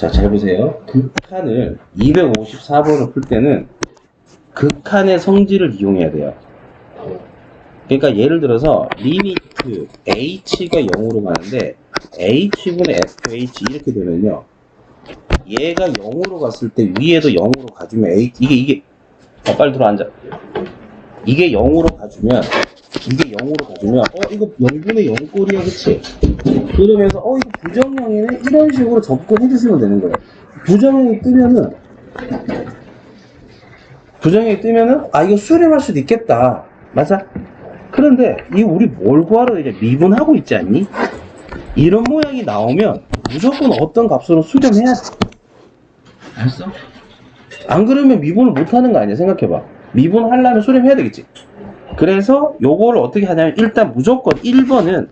자, 잘 보세요. 극한을 254번을 풀 때는 극한의 성질을 이용해야 돼요. 그러니까 예를 들어서 리미트 h가 0으로 가는데 h분의 fh 이렇게 되면요. 얘가 0으로 갔을 때 위에도 0으로 가주면 h 이게 이게 어, 빨리 들어 앉아. 이게 0으로 가주면 이게 0으로 가주면 어 이거 0분의 0꼴이야 그치? 그러면서 어 이거 부정형이네 이런 식으로 접근해 주시면 되는 거예요. 부정형이 뜨면은 부정형이 뜨면은 아 이거 수렴할 수도 있겠다. 맞아? 그런데 이 우리 뭘 구하러 이제 미분하고 있지 않니? 이런 모양이 나오면 무조건 어떤 값으로 수렴해야 돼. 알았어? 안 그러면 미분을 못 하는 거 아니야? 생각해봐. 미분 하려면 수렴해야 되겠지. 그래서 요거를 어떻게 하냐면 일단 무조건 1번은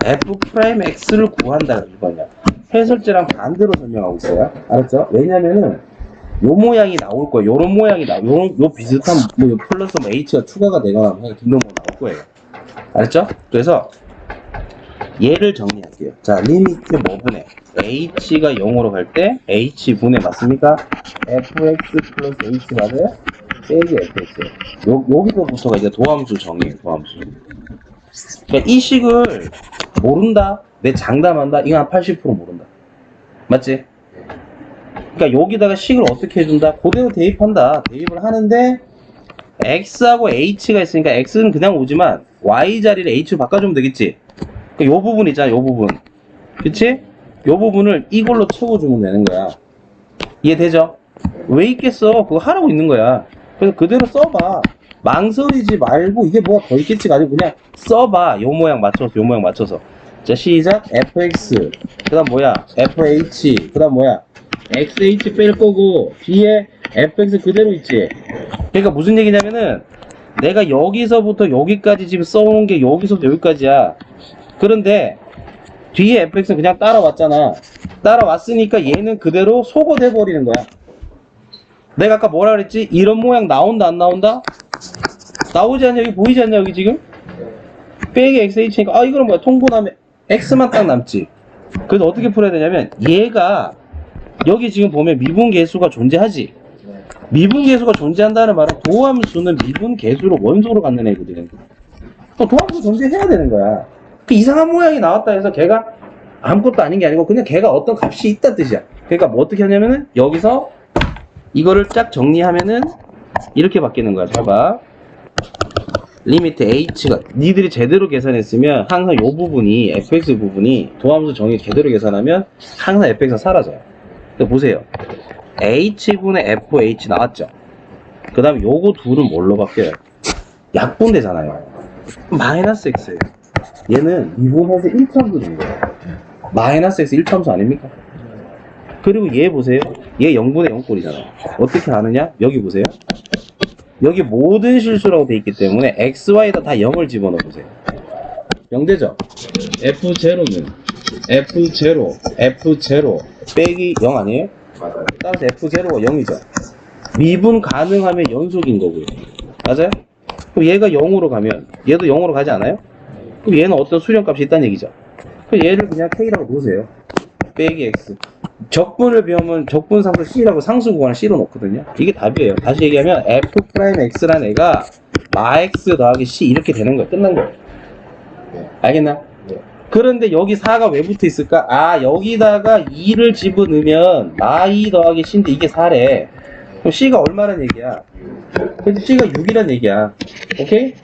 f'x를 구한다 1번이야. 해설제랑 반대로 설명하고 있어요. 알았죠? 왜냐면은 요 모양이 나올 거예요. 요런 모양이 나, 요, 요 비슷한 뭐 플러스 뭐 h가 추가가 되거나 하면 등등 뭐 나올 거예요. 알았죠? 그래서 얘를 정리할게요. 자, 리미트 뭐분의 h가 0으로 갈 때 h분의 맞습니까? fx 플러스 h 맞아요? 빼기 fx. 요, 여기서부터가 이제 도함수 정의예요, 도함수. 그러니까 이 식을 모른다? 내 장담한다? 이거 한80% 모른다. 맞지? 그러니까 여기다가 식을 어떻게 해준다? 그대로 대입한다. 대입을 하는데 x하고 h가 있으니까 x는 그냥 오지만 y 자리를 h로 바꿔주면 되겠지? 그요 부분 있잖아, 요 부분. 그치? 요 부분을 이걸로 채워주면 되는 거야. 이해되죠? 왜 있겠어? 그거 하라고 있는 거야. 그래서 그대로 써봐. 망설이지 말고 이게 뭐가 더 있겠지가 아니고 그냥 써봐. 요 모양 맞춰서, 요 모양 맞춰서. 자, 시작. fx. 그 다음 뭐야? fh. 그 다음 뭐야? xh 뺄 거고, 뒤에 fx 그대로 있지? 그러니까 무슨 얘기냐면은, 내가 여기서부터 여기까지 지금 써온 게 여기서부터 여기까지야. 그런데 뒤에 fx는 그냥 따라왔잖아. 따라왔으니까 얘는 그대로 소거돼 버리는 거야. 내가 아까 뭐라 그랬지? 이런 모양 나온다 안 나온다? 나오지 않냐? 여기 보이지 않냐? 여기 지금? 빼기 xh니까 아 이거는 뭐야? 통분하면 x만 딱 남지. 그래서 어떻게 풀어야 되냐면 얘가 여기 지금 보면 미분 계수가 존재하지. 미분 계수가 존재한다는 말은 도함수는 미분 계수로 원소로 갖는 애거든. 또 도함수 존재해야 되는 거야. 그 이상한 모양이 나왔다 해서 걔가 아무것도 아닌 게 아니고 그냥 걔가 어떤 값이 있다 뜻이야. 그러니까 뭐 어떻게 하냐면은 여기서 이거를 쫙 정리하면은 이렇게 바뀌는 거야. 잘 봐. 리미트 h가 니들이 제대로 계산했으면 항상 요 부분이 fx 부분이 도함수 정의 제대로 계산하면 항상 fx가 사라져요. 그러니까 보세요. h분의 fh 나왔죠. 그 다음에 요거 둘은 뭘로 바뀌어요? 약분되잖아요. 마이너스 x예요. 얘는 미분해서 1참수 된 거예요. 마이너스 x 1참수 아닙니까? 그리고 얘 보세요. 얘 0분의 0꼴이잖아요. 어떻게 아느냐? 여기 보세요. 여기 모든 실수라고 돼 있기 때문에 x, y에다 다 0을 집어넣어 보세요. 0 되죠? f0는 f0, f0 빼기 0 아니에요? 맞아요. 따라서 f0가 0이죠. 미분 가능하면 연속인 거고요. 맞아요? 그럼 얘가 0으로 가면 얘도 0으로 가지 않아요? 그럼 얘는 어떤 수렴값이 있다는 얘기죠. 그럼 얘를 그냥 k라고 놓으세요. 빼기 x. 적분을 배우면 적분 상수 c라고 상수 구간을 c로 놓거든요. 이게 답이에요. 다시 얘기하면 f'x라는 애가 마x 더하기 c 이렇게 되는 거예요. 끝난 거예요. 네. 알겠나? 네. 그런데 여기 4가 왜 붙어 있을까? 아, 여기다가 2를 집어넣으면 마이 더하기 c인데 이게 4래. 그럼 c가 얼마란 얘기야? 그래서 c가 6이란 얘기야. 오케이?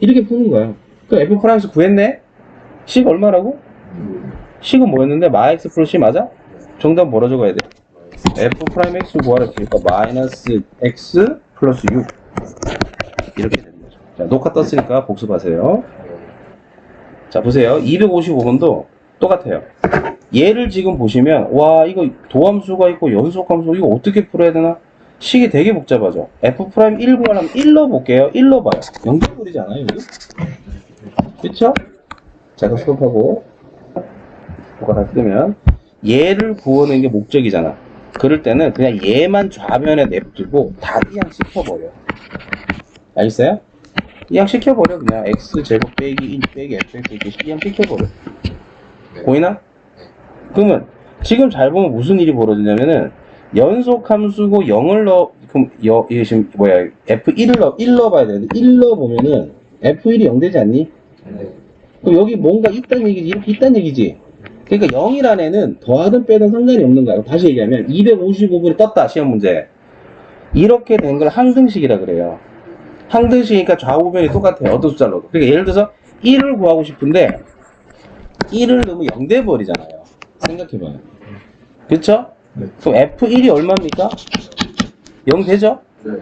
이렇게 푸는 거야. 그 f 프랑스 구했네? c가 얼마라고? c가 뭐였는데 마x 플러스 c 맞아? 정답 뭐라 적어야 돼? f 프라임 x 구하라 했으니까 마이너스 x 플러스 6 이렇게 거죠. 자, 녹화 떴으니까 복습하세요. 자, 보세요. 255번도 똑같아요. 얘를 지금 보시면, 와, 이거 도함수가 있고 연속함수, 이거 어떻게 풀어야 되나? 식이 되게 복잡하죠. f 프라임 1 구하려면 1로 볼게요. 1로 봐요. 연결고리지 않아요, 여기? 그쵸? 자, 그럼 수업하고, 녹화 다시 끄면, 얘를 구하는 게 목적이잖아. 그럴 때는 그냥 얘만 좌변에 냅두고 다 이항시켜버려. 알겠어요? 이항시켜버려, 그냥. x제곱 빼기 1 빼기 fx 이렇게 이항시켜버려. 네. 보이나? 그러면 지금 잘 보면 무슨 일이 벌어지냐면은 연속 함수고 0을 넣어 그럼 여, 이게 지금 뭐야 F1을 넣어 1 넣어봐야 되는데 1 넣어보면은 F1이 0 되지 않니? 그럼 여기 뭔가 있다는 얘기지 이렇게 있다는 얘기지 그러니까 0이라는 애는 더하든 빼든 상관이 없는 거야 다시 얘기하면 255분이 떴다 시험 문제 이렇게 된 걸 항등식이라 그래요 항등식이니까 좌우변이 똑같아요 어떤 숫자를 넣어도 그러니까 예를 들어서 1을 구하고 싶은데 1을 넣으면 0 돼버리잖아요 생각해봐요 그쵸? 네. 그럼 F1이 얼마입니까? 0 되죠? 네.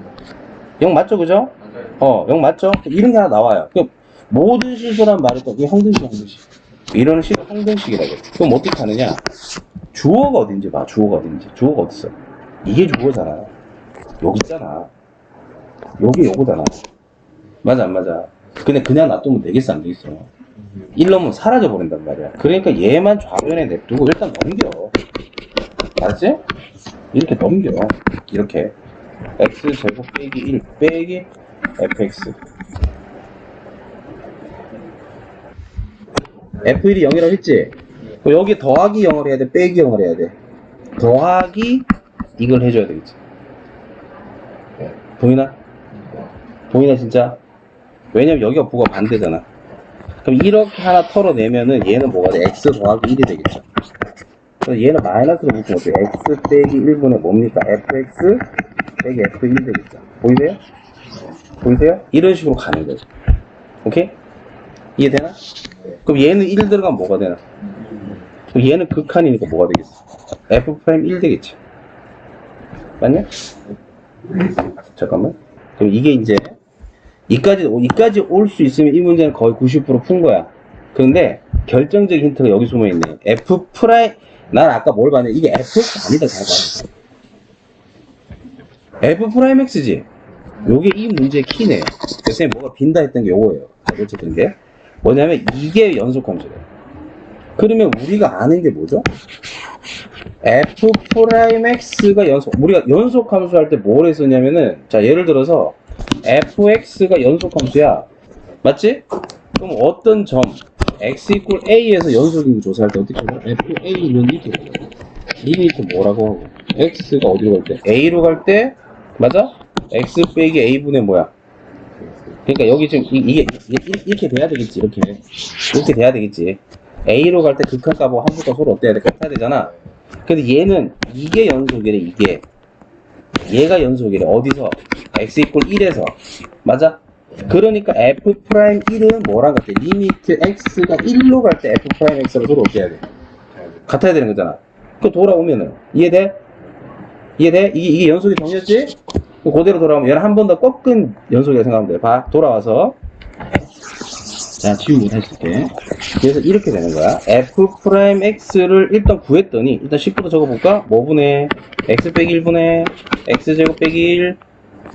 0 맞죠 그죠? 어, 0 맞죠? 이런 게 하나 나와요. 그 모든 실수란 또 그게 항등식, 항등식. 이런 식을 항등식이라고 해요. 그럼 어떻게 하느냐? 주어가 어딘지 봐, 주어가 어딘지. 주어가 어딨어? 이게 주어잖아. 여기 있잖아. 여기 요거잖아. 맞아, 안 맞아? 근데 그냥 놔두면 되겠어, 안 되겠어? 일러면 사라져 버린단 말이야. 그러니까 얘만 좌변에 냅두고 일단 넘겨. 알았지? 이렇게 넘겨. 이렇게. x 제곱 빼기 1 빼기 fx f1이 0이라고 했지? 여기 더하기 0을 해야 돼 빼기 0을 해야 돼 더하기 이걸 해줘야 되겠지 보이나? 보이나 진짜? 왜냐면 여기가 부가 반대잖아 그럼 이렇게 하나 털어내면은 얘는 뭐가 돼? x 더하기 1이 되겠죠 그래서 얘는 마이너스로 묶으면 어때? x 빼기 1분의 뭡니까? fx 빼기 f1 되겠죠 보이세요? 보이세요? 이런 식으로 가는 거죠 오케이? 이해되나? 그럼 얘는 1 들어가면 뭐가 되나? 그럼 얘는 극한이니까 뭐가 되겠어? f'1 되겠지 맞냐? 잠깐만 그럼 이게 이제 이까지 이까지 올 수 있으면 이 문제는 거의 90%푼 거야 그런데 결정적인 힌트가 여기 숨어 있네 f 프라임 난 아까 뭘 봤냐 이게 fx 아니다 잘 봐. f 프라임 x지 요게 이 문제의 키네요 그래서 뭐가 빈다 했던 게 요거예요 어쨌든 게 뭐냐면 이게 연속 함수래요 그러면 우리가 아는 게 뭐죠? f 프라임 x가 연속 우리가 연속 함수 할 때 뭘 했었냐면은 자 예를 들어서 fx가 연속 함수야 맞지? 그럼 어떤 점 x 이퀄 a에서 연속인 거 조사할 때 어떻게 해요? fa는 이렇게 돼요. 리미트 뭐라고 하고 x가 어디로 갈 때? a로 갈 때 맞아? X 빼기 a분의 뭐야? 그러니까 여기 지금 이, 이게 이렇게 돼야 되겠지 이렇게 이렇게 돼야 되겠지 a로 갈 때 극한 값하고 함수가 서로 어때야 돼? 같아야 되잖아 근데 얘는 이게 연속이래 이게 얘가 연속이래 어디서? x 이퀄 1에서 맞아? 그러니까 f 프라임 1은 뭐랑 같아? 리미트 x가 1로 갈 때 f 프라임 x가 서로 어때야 돼? 같아야 되는 거잖아 그 돌아오면은 이해돼? 이해돼? 이게, 이게 연속이 정이었지? 그 그대로 돌아오면 얘를 한번더 꺾은 연속이라고 생각하면 돼. 봐. 돌아와서. 자, 지우고 다시 쓸게. 그래서 이렇게 되는 거야. f 프라임 x를 일단 구했더니, 일단 10부터 적어볼까? 뭐분의 x 빼기 1분의 x제곱 빼기 1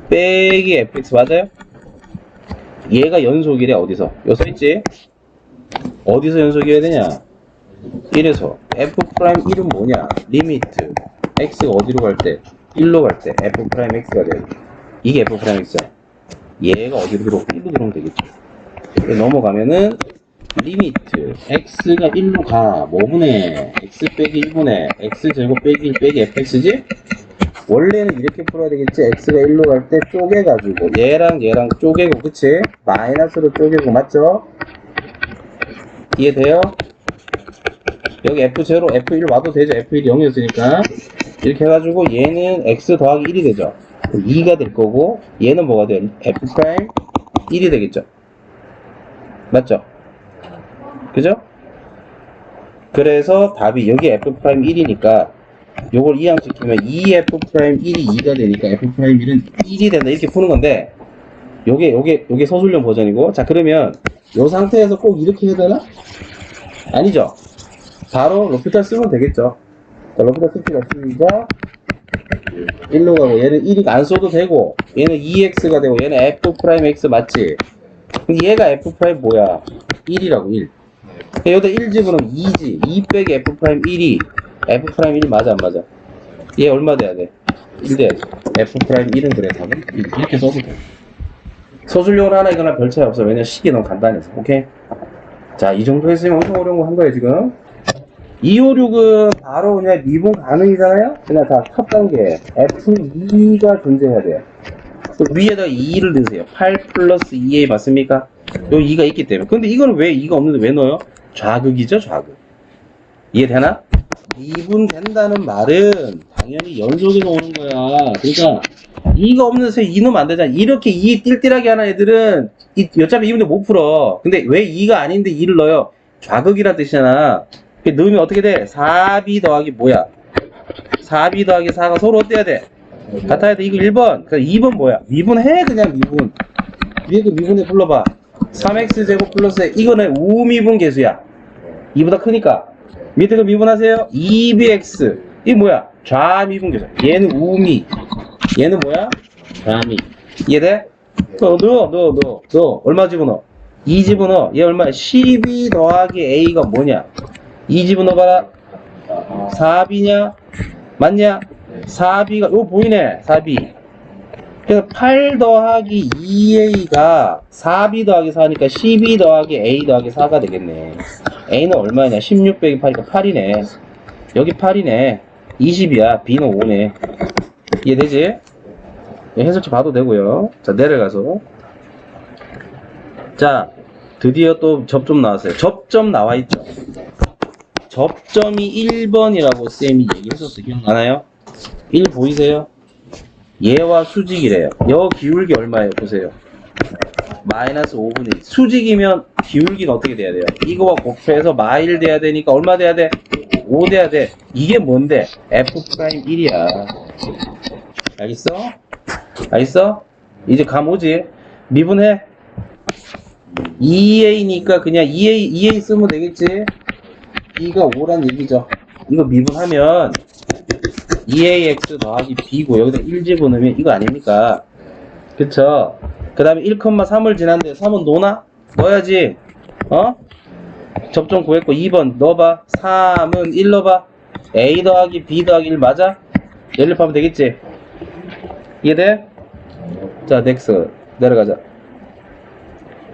빼기 fx 맞아요? 얘가 연속이래, 어디서? 요 써있지? 어디서 연속이어야 되냐? 1에서 f 프라임 1은 뭐냐? 리미트 x가 어디로 갈 때? 1로 갈 때 f 프라임 x가 돼요. 이게 f 프라임 x야. 얘가 어디로 들어오고 1로 들어오면 되겠죠. 넘어가면은 리미트 x가 1로 가. 뭐분의 x 빼기 1분의 x 제곱 빼기 1 빼기 fx지? 원래는 이렇게 풀어야 되겠지. x가 1로 갈 때 쪼개가지고 얘랑 얘랑 쪼개고 그치? 마이너스로 쪼개고 맞죠? 이해돼요? 여기 F0, F1 와도 되죠. F1이 0이었으니까. 이렇게 해가지고 얘는 X 더하기 1이 되죠. 그럼 2가 될 거고, 얘는 뭐가 돼요? F 프라임 1이 되겠죠. 맞죠? 그죠? 그래서 답이 여기 F 프라임 1이니까 요걸 이항 시키면 2F 프라임 1이 2가 되니까 F 프라임 1은 1이 된다. 이렇게 푸는 건데, 요게, 요게, 요게 서술형 버전이고, 자, 그러면 요 상태에서 꼭 이렇게 해야 되나? 아니죠. 바로 로피탈 쓰면 되겠죠. 자, 로피탈 씁시다. 시작. 1로 가고, 얘는 1이 안 써도 되고, 얘는 2x가 되고, 얘는 f 프라임 x 맞지? 그럼 얘가 f 뭐야? 1이라고, 1. 여기다 1 집으면 2지. 2 빼기 f 프라임 1이 f 프라임 1 맞아, 안 맞아? 얘 얼마 돼야 돼? 1 돼야지. f 프라임 1은 그래, 답은? 이렇게 써도 돼. 서술용으로 하나 이거나 별 차이 없어. 왜냐면 식이 너무 간단해서. 오케이? 자, 이 정도 했으면 엄청 어려운 거 한 거예요, 지금. 256은 바로 그냥 미분 가능이잖아요? 그냥 다 첫 단계 F2가 존재해야 돼요. 그 위에다 2를 넣으세요. 8 플러스 2a 맞습니까? 요 2가 있기 때문에. 근데 이거는 왜 2가 없는데 왜 넣어요? 좌극이죠, 좌극. 이해되나? 미분 된다는 말은 당연히 연속에서 오는 거야. 그러니까 2가 없는 새2 넣으면 안 되잖아. 이렇게 2 띨띨하게 하는 애들은 이, 어차피 2분의 못 풀어. 근데 왜 2가 아닌데 2를 넣어요? 좌극이라 뜻이잖아. 그 넣으면 어떻게 돼? 4b 더하기 뭐야? 4b 더하기 4가 서로 어때야 돼? 같아야 돼. 이거 1번. 그 2번 뭐야? 미분해 그냥 미분. 위에 그 미분에 불러봐. 3x 제곱 플러스 이거는 우미분 계수야. 2보다 크니까. 밑에 그 미분하세요. 2bx. 이게 뭐야? 좌미분 계수. 얘는 우미. 얘는 뭐야? 좌미. 이해돼? 어, 넣어, 넣어, 넣어, 넣어. 얼마 집어넣어? 2 집어넣어. 얘 얼마야? 12 더하기 a가 뭐냐? 2 집어넣어봐라. 4b냐? 맞냐? 4b가, 요 보이네, 4b. 그래서 8 더하기 2a가 4b 더하기 4니까 12 더하기 a 더하기 4가 되겠네. a는 얼마냐? 16 빼기 8이니까 8이네. 여기 8이네. 20이야. b는 5네. 이해되지? 예, 해설지 봐도 되고요. 자, 내려가서. 자, 드디어 또 접점 나왔어요. 접점 나와 있죠. 접점이 1번이라고 쌤이 얘기했었어. 기억나나요? 1 보이세요? 얘와 수직이래요. 여 기울기 얼마예요? 보세요. 마이너스 5분의 1. 수직이면 기울기는 어떻게 돼야 돼요? 이거와 곱해서 마일 돼야 되니까 얼마 돼야 돼? 5 돼야 돼. 이게 뭔데? F'1이야. 알겠어? 알겠어? 이제 감 오지? 미분해. 2a니까 그냥 2a, 2a 쓰면 되겠지? B가 5란 얘기죠. 이거 미분하면 2ax 더하기 b고 여기다 1 집어넣으면 이거 아닙니까? 그쵸? 그 다음에 1,3을 지났는데 3은 노나? 넣어야지. 어? 접점 구했고 2번 넣어봐. 3은 1 넣어봐. a 더하기 b 더하기 1 맞아? 연립하면 되겠지? 이해돼? 자, 넥스 내려가자.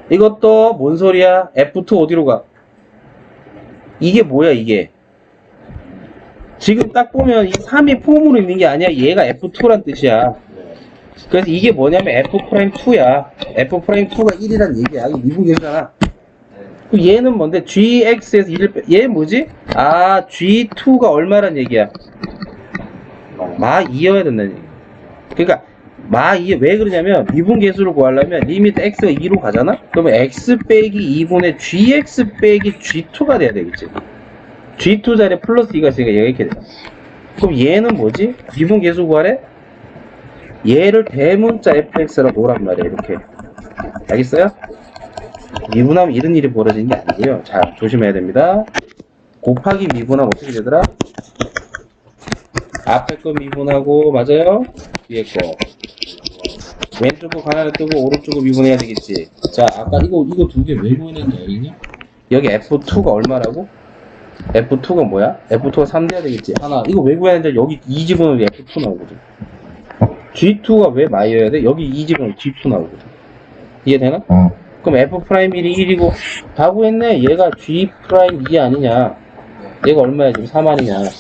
이것도 뭔 소리야? F2 어디로 가? 이게 뭐야 이게? 지금 딱 보면 이 3이 폼으로 있는 게 아니야. 얘가 F2란 뜻이야. 그래서 이게 뭐냐면 F'2야. F'2가 1이란 얘기야. 계잖아. 그럼 얘는 뭔데? GX에서 1을 빼, 얘 뭐지? 아, G2가 얼마란 얘기야? 마 2여야 된다는 얘기. 그러니까 마 2, 왜 그러냐면 미분 계수를 구하려면 리미트 x가 2로 가잖아? 그러면 x 빼기 2분의 gx 빼기 g2가 돼야 되겠지. g2 자리에 플러스 2가 있으니까 얘가 이렇게 돼. 그럼 얘는 뭐지? 미분 계수 구하래? 얘를 대문자 fx라고 보란 말이야, 이렇게. 알겠어요? 미분하면 이런 일이 벌어지는 게 아니고요. 자, 조심해야 됩니다. 곱하기 미분하면 어떻게 되더라? 앞에 거 미분하고, 맞아요? 뒤에 거. 왼쪽 거 하나를 뜨고 오른쪽 거 미분해야 되겠지. 자, 아까 이거 이거 두 개 왜 구해냈냐 여기냐? 여기 F2가 얼마라고? F2가 뭐야? F2가 3 돼야 되겠지. 하나. 이거 왜 구해야 되냐? 여기 2 집어넣으면 F2 나오거든. G2가 왜 마이어야 돼? 여기 2 집어넣으면 G2 나오거든. 이해되나? 어. 그럼 F'1이 1이고 다 구했네. 얘가 G'2 아니냐? 얘가 얼마야 지금 3만이냐?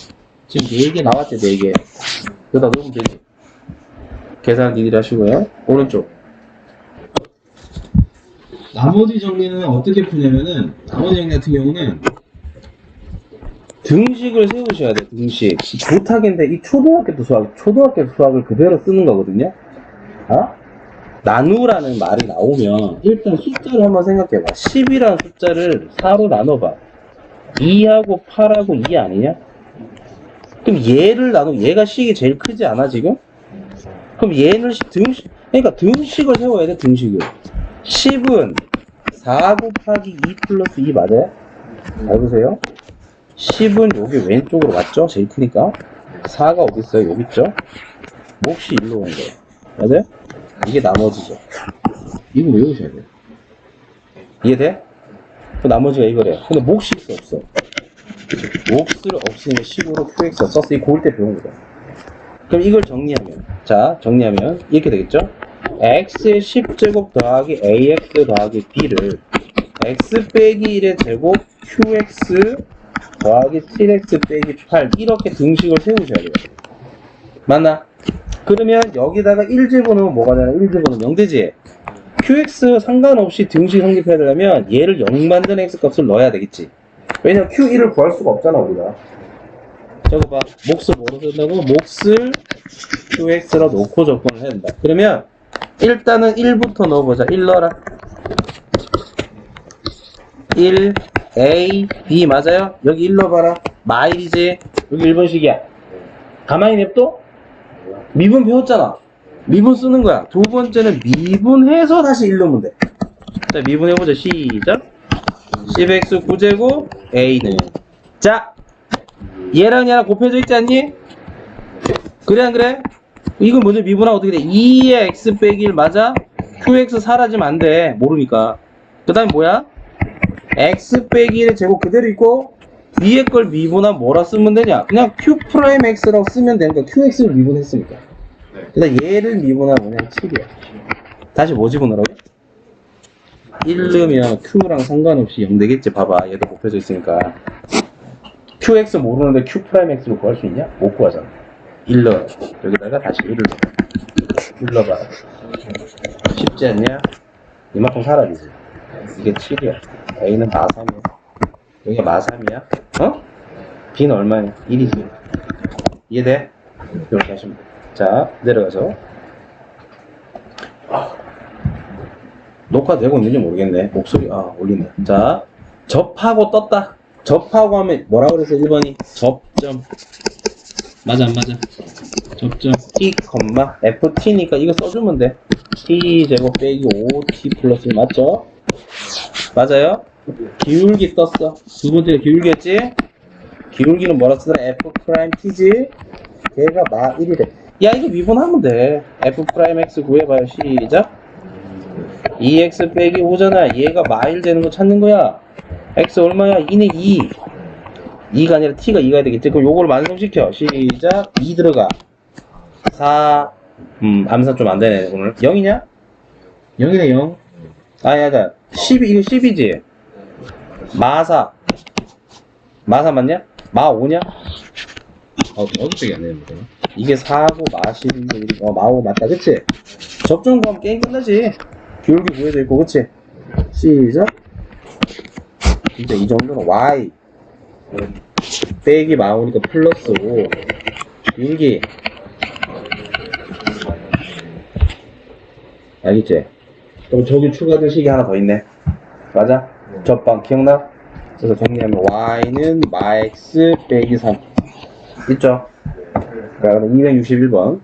지금 4개 나왔지 4개. 여기다 넣으면 되지. 계산 니들이 하시고요. 오른쪽. 나머지 정리는 어떻게 푸냐면은 나머지 정리 같은 경우는 등식을 세우셔야 돼. 등식. 부탁인데 이 초등학교 때 수학, 초등학교 때 수학을 그대로 쓰는 거거든요. 어? 나누라는 말이 나오면 일단 숫자를 한번 생각해봐. 10이라는 숫자를 4로 나눠봐. 2하고 8하고 2 아니냐? 그럼 얘를 나누, 얘가 식이 제일 크지 않아 지금? 그럼 얘는 시- 등식, 그러니까 등식을 세워야 돼, 등식을. 10은 4 곱하기 2 플러스 2 맞아요? 잘 보세요. 10은 여기 왼쪽으로 맞죠? 제일 크니까. 4가 어디 있어요? 여기 있죠? 몫이 일로 온 거예요. 맞아요? 이게 나머지죠. 이거 외우셔야 돼요. 이해돼? 그 나머지가 이거래요. 근데 몫이 있어, 없어? 몫을 없으면 10으로 QX가 썼어. 이 고일 때 배운 거다. 그럼 이걸 정리하면 자 정리하면 이렇게 되겠죠 x의 10제곱 더하기 ax 더하기 b를 x 빼기 1의 제곱 qx 더하기 7x 빼기 8 이렇게 등식을 세우셔야 돼요. 맞나? 그러면 여기다가 1 집어넣으면 뭐가 되나? 1 집어넣으면 0되지? qx 상관없이 등식 성립해야 되려면 얘를 0 만드는 x 값을 넣어야 되겠지. 왜냐면 q1을 구할 수가 없잖아 우리가. 저거 봐. 몫을 뭐로 쓴다고? 몫을 qx로 놓고 접근을 해야 된다. 그러면 일단은 1부터 넣어보자. 1 넣어라. 1, A, B 맞아요? 여기 1 넣어봐라. 마일이지? 여기 1번식이야. 가만히 냅둬? 미분 배웠잖아. 미분 쓰는 거야. 두 번째는 미분해서 다시 1 넣으면 돼. 자, 미분해보자. 시작. 10x 9제곱 A는. 자, 얘랑 얘랑 곱해져 있지 않니? 그래, 안 그래? 이건 먼저 미분하면 어떻게 돼? 2의 x 빼기 1 맞아? qx 사라지면 안 돼. 모르니까. 그 다음에 뭐야? x 빼기 1의 제곱 그대로 있고 위에 걸 미분하면 뭐라 쓰면 되냐? 그냥 q 프라임 x라고 쓰면 되니까 qx를 미분했으니까. 그다음 얘를 미분하면 그냥 7이야. 다시 뭐 집어넣으라고? 1 넣으면 q랑 상관없이 0 되겠지. 봐봐. 얘도 곱해져 있으니까. Qx 모르는데 q 프라임 x로 구할 수 있냐? 못 구하잖아. 1 넣어. 여기다가 다시 1을 넣어. 1 넣어봐. 쉽지 않냐? 이만큼 사라지지. 이게 7이야. A는 마3이야. 여기가 마3이야. 어? B는 얼마냐? 1이지. 이해돼? 이렇게 하시면 돼. 자, 내려가서. 아, 녹화되고 있는지 모르겠네. 목소리, 아, 올리네. 자, 접하고 떴다. 접하고 하면 뭐라 그랬어, 1번이? 접점. 맞아, 안 맞아? 접점. t, ft니까 이거 써주면 돼. t 제곱 빼기 5t 플러스 1 맞죠? 맞아요? 기울기 떴어. 두 번째가 기울기였지? 기울기는 뭐라 쓰더라? f 프라임 t지? 걔가 마 1이래. 야, 이거 미분하면 돼. f 프라임 x 구해봐요. 시작. 2x 빼기 5잖아. 얘가 마 1 되는 거 찾는 거야. X 얼마야? 2는 2. 2가 아니라 t가 2가 되겠지. 그럼 요걸 완성시켜. 시작. 2 들어가. 4. 음, 암산 좀 안 되네, 오늘. 0이냐? 0이네, 0. 아, 야, 야. 12, 이거 10이지? 마사. 마사 맞냐? 마5냐? 어, 어디 쪽이 안 되는 거야? 이게 4고 마11, 어, 마5 맞다, 그치? 구하면 게임 끝나지. 기울기 구해져 있고, 그치? 시작. 진짜 이 정도는 y. 빼기 마5니까 플러스 5. 기울기. 알겠지? 그럼 저기 추가된 식이 하나 더 있네. 맞아? 접방 기억나? 그래서 정리하면 y는 마x 빼기 3 있죠? 자 그럼 261번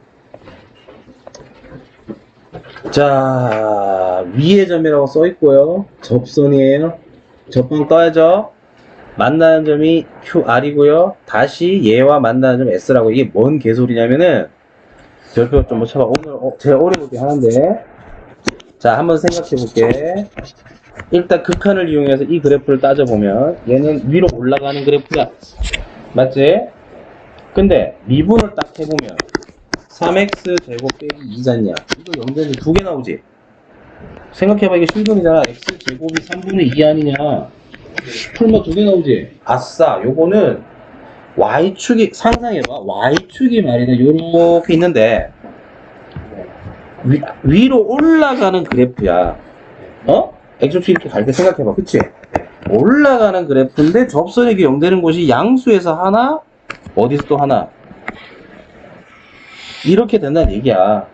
자 위의 점이라고 써있고요 접선이에요 접방 떠야죠 만나는 점이 QR이고요 다시 얘와 만나는 점 S라고 이게 뭔 개소리냐면은 별표 좀 못 쳐봐 오늘 어, 제일 오래 볼게 하는데 자 한번 생각해 볼게 일단 극한을 이용해서 이 그래프를 따져보면 얘는 위로 올라가는 그래프야. 맞지? 근데 미분을 딱 해보면 3x 제곱 빼기 2잖냐? 이거 0대는 두개 나오지? 생각해봐 이게 실분이잖아. x 제곱이 3분의 2 아니냐? 풀마 두 개 나오지? 아싸 요거는 y축이 상상해봐 y축이 말이야 요렇게 있는데 위, 위로 올라가는 그래프야 어? x축 이렇게 갈 때 생각해봐. 그치? 올라가는 그래프인데 접선액이 0 되는 곳이 양수에서 하나, 어디서 또 하나. 이렇게 된다는 얘기야.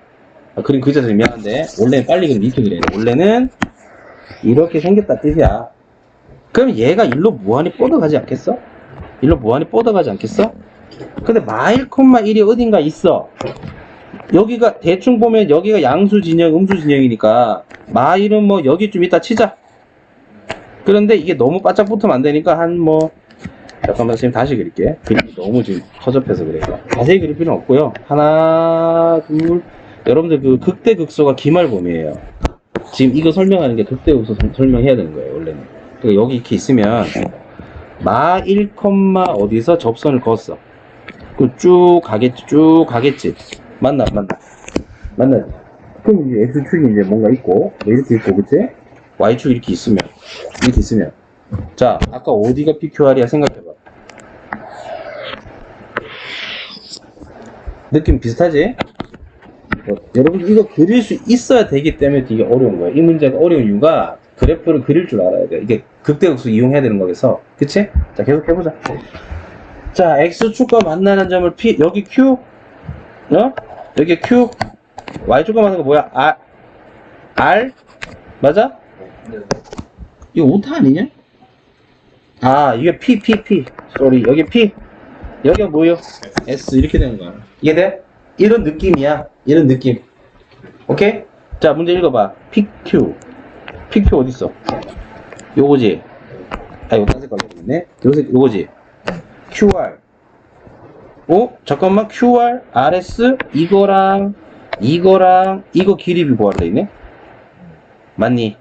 아, 그림 그자서 미안한데, 원래는 빨리 그래야 돼. 원래는 이렇게 생겼다 뜻이야. 그럼 얘가 일로 무한히 뻗어가지 않겠어? 일로 무한히 뻗어가지 않겠어? 근데 마일 콤마 1이 어딘가 있어. 여기가 대충 보면 여기가 양수 진영, 음수 진영이니까 마일은 뭐 여기 좀 이따 치자. 그런데 이게 너무 바짝 붙으면 안 되니까 한 뭐 잠깐만 선생님 다시 그릴게. 그림이 너무 지금 허접해서 그래요. 자세히 그릴 필요는 없고요. 하나, 둘. 여러분들 그 극대 극소가 기말범이에요. 지금 이거 설명하는 게 극대 극소 설명해야 되는 거예요, 원래는. 그러니까 여기 이렇게 있으면 마 1, 어디서 접선을 그었어. 그럼 쭉 가겠지, 쭉 가겠지. 맞나, 맞나. 맞나. 그럼 이제 X축이 이제 뭔가 있고, 뭐 이렇게 있고, 그치? Y축 이렇게 있으면, 이렇게 있으면. 자, 아까 어디가 PQR이야 생각해봐. 느낌 비슷하지? 어, 여러분 이거 그릴 수 있어야 되기 때문에 되게 어려운 거예요. 이 문제가 어려운 이유가 그래프를 그릴 줄 알아야 돼. 이게 극대극수 이용해야 되는 거라서 그치? 자 계속 해보자. 자 x축과 만나는 점을 P 여기 Q 어? 여기 Q y축과 만나는 거 뭐야? R R 맞아? 이거 오타 아니냐? 아 이게 P P P 쏘리 여기 P 여기가 뭐요? S 이렇게 되는 거야 이해돼? 이런 느낌이야 이런 느낌 오케이? 자 문제 읽어봐 PQ PQ 어딨어? 요거지 아 이거 딴 색깔로 있네 요새 요거지 QR 어? 잠깐만 QR RS 이거랑 이거랑 이거 길이 비교하려 있네 맞니?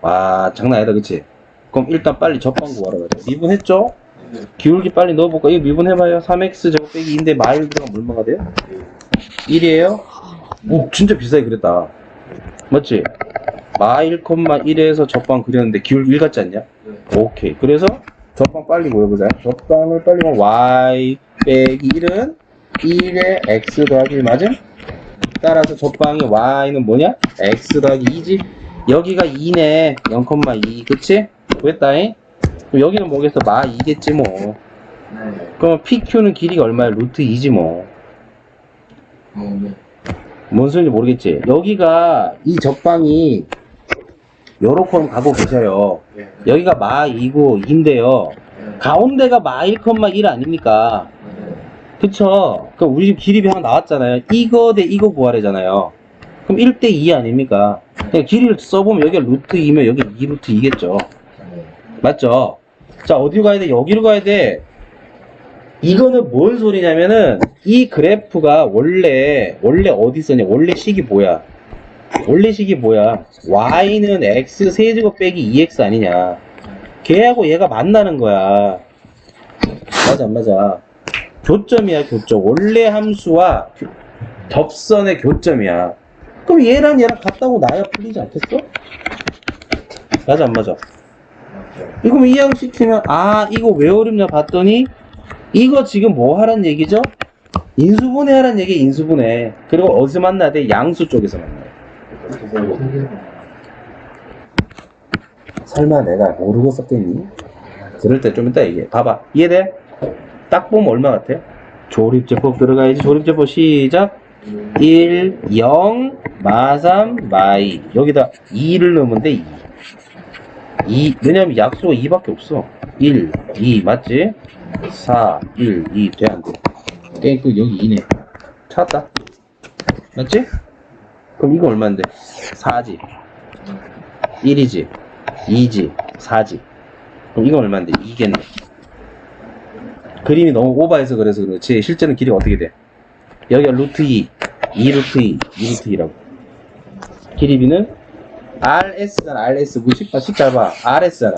와 장난 아니다 그치? 그럼 일단 빨리 접방 구하러 가자 미분했죠? 기울기 빨리 넣어볼까? 이거 미분해봐요 3x 제곱 빼기 2인데 마일 들어가면 얼마가 돼요? 1이에요? 오 진짜 비싸게 그랬다 맞지? 마일 콤마 1에서 접방 그렸는데 기울기 1 같지 않냐? 오케이 그래서 접방 빨리 모여보자 접방을 빨리 모여 y 빼기 1은 1에 x 더하기 1 맞음? 따라서 접방의 y는 뭐냐? x 더하기 2지 여기가 2네 0,2 그치? 그럼 여기는 뭐겠어? 마 2겠지 뭐 네. 그러면 PQ는 길이가 얼마야? 루트 2지 뭐. 어, 네. 뭔 소리인지 모르겠지? 여기가 이 접방이 요렇게 가고 계셔요. 네. 여기가 마 2고 2인데요. 네. 가운데가 마 1,1 아닙니까? 네. 그쵸? 그럼 우리 집 길이 하나 나왔잖아요. 이거 대 이거 구하래잖아요. 그럼 1 대 2 아닙니까? 그냥 길이를 써보면 여기가 루트 2면 여기 2루트 2겠죠. 네. 맞죠? 자, 어디로 가야 돼? 여기로 가야 돼. 이거는 뭔 소리냐면은, 이 그래프가 원래, 원래 어디 있었냐? 원래 식이 뭐야? 원래 식이 뭐야? y는 x 세제곱 빼기 2x 아니냐? 걔하고 얘가 만나는 거야. 맞아, 안 맞아. 교점이야, 교점. 원래 함수와 교- 접선의 교점이야. 그럼 얘랑 얘랑 같다고 나야 풀리지 않겠어? 맞아, 안 맞아? 이거 이양시키면 아 이거 왜 어렵냐 봤더니 이거 지금 뭐 하란 얘기죠? 인수분해 하란 얘기 인수분해 그리고 어디서 만나야 돼? 양수 쪽에서 만나요 설마 내가 모르고 썼겠니? 그럴 때 좀 이따 얘기해 봐봐 이해돼? 딱 보면 얼마 같아? 조립제법 들어가야지 조립제법 시작 1, 0, 마3, 마이 여기다 2를 넣으면 돼 2. 2 왜냐면 약수가 2밖에 없어 1, 2 맞지? 4, 1, 2 돼 안돼 게임 끝 여기 2네 찾았다 맞지? 그럼 이거 얼마인데? 4지 1이지 2지 4지 그럼 이건 얼마인데? 2겠네 그림이 너무 오버해서 그래서 그렇지 실제는 길이가 어떻게 돼? 여기가 루트 2 2 루트 2 2 루트 2라고 길이비는 RS잖아, RS. 무식, 아, 식 짧아. RS잖아.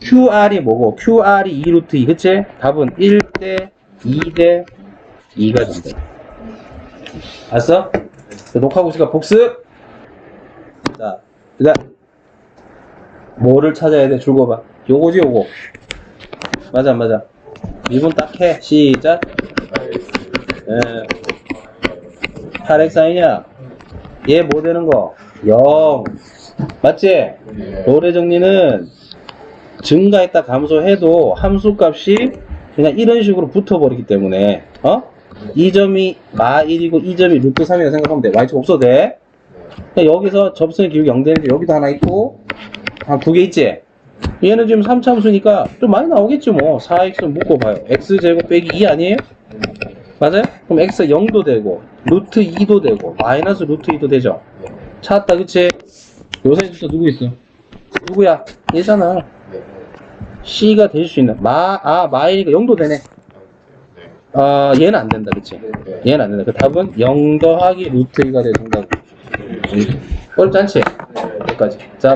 QR이 뭐고, QR이 2루트 2, 그치? 답은 1대 2대 2가 된다. 알았어? 자, 녹화하고 있으니까 복습! 자, 그 다음. 뭐를 찾아야 돼? 줄거 봐. 요거지, 요거. 맞아, 안 맞아. 미분 딱 해. 시작. 예. 8x이냐? 얘 뭐 되는 거? 0. 맞지? 네. 도래 정리는 증가했다 감소해도 함수 값이 그냥 이런 식으로 붙어버리기 때문에, 어? 이 점이 마 1이고 이 점이 루트 3이라고 생각하면 돼. y축 없어도 돼. 여기서 접선의 기울기 0 되는데 여기도 하나 있고, 한 두 개 있지? 얘는 지금 3참수니까 좀 많이 나오겠지 뭐. 4x 묶어봐요. x제곱 빼기 2 아니에요? 맞아요? 그럼 x 0도 되고, 루트 2도 되고, 마이너스 루트 2도 되죠? 찾았다, 그치? 요새 주자 누구 있어? 누구야? 얘잖아. 네. C가 될수 있는. 마, 아, 마이니까 0도 되네. 아, 얘는 안 된다, 그치? 네. 얘는 안 된다. 그 답은 0 더하기 루트 2가 될 정답. 어렵지 않지? 네. 여기까지. 자,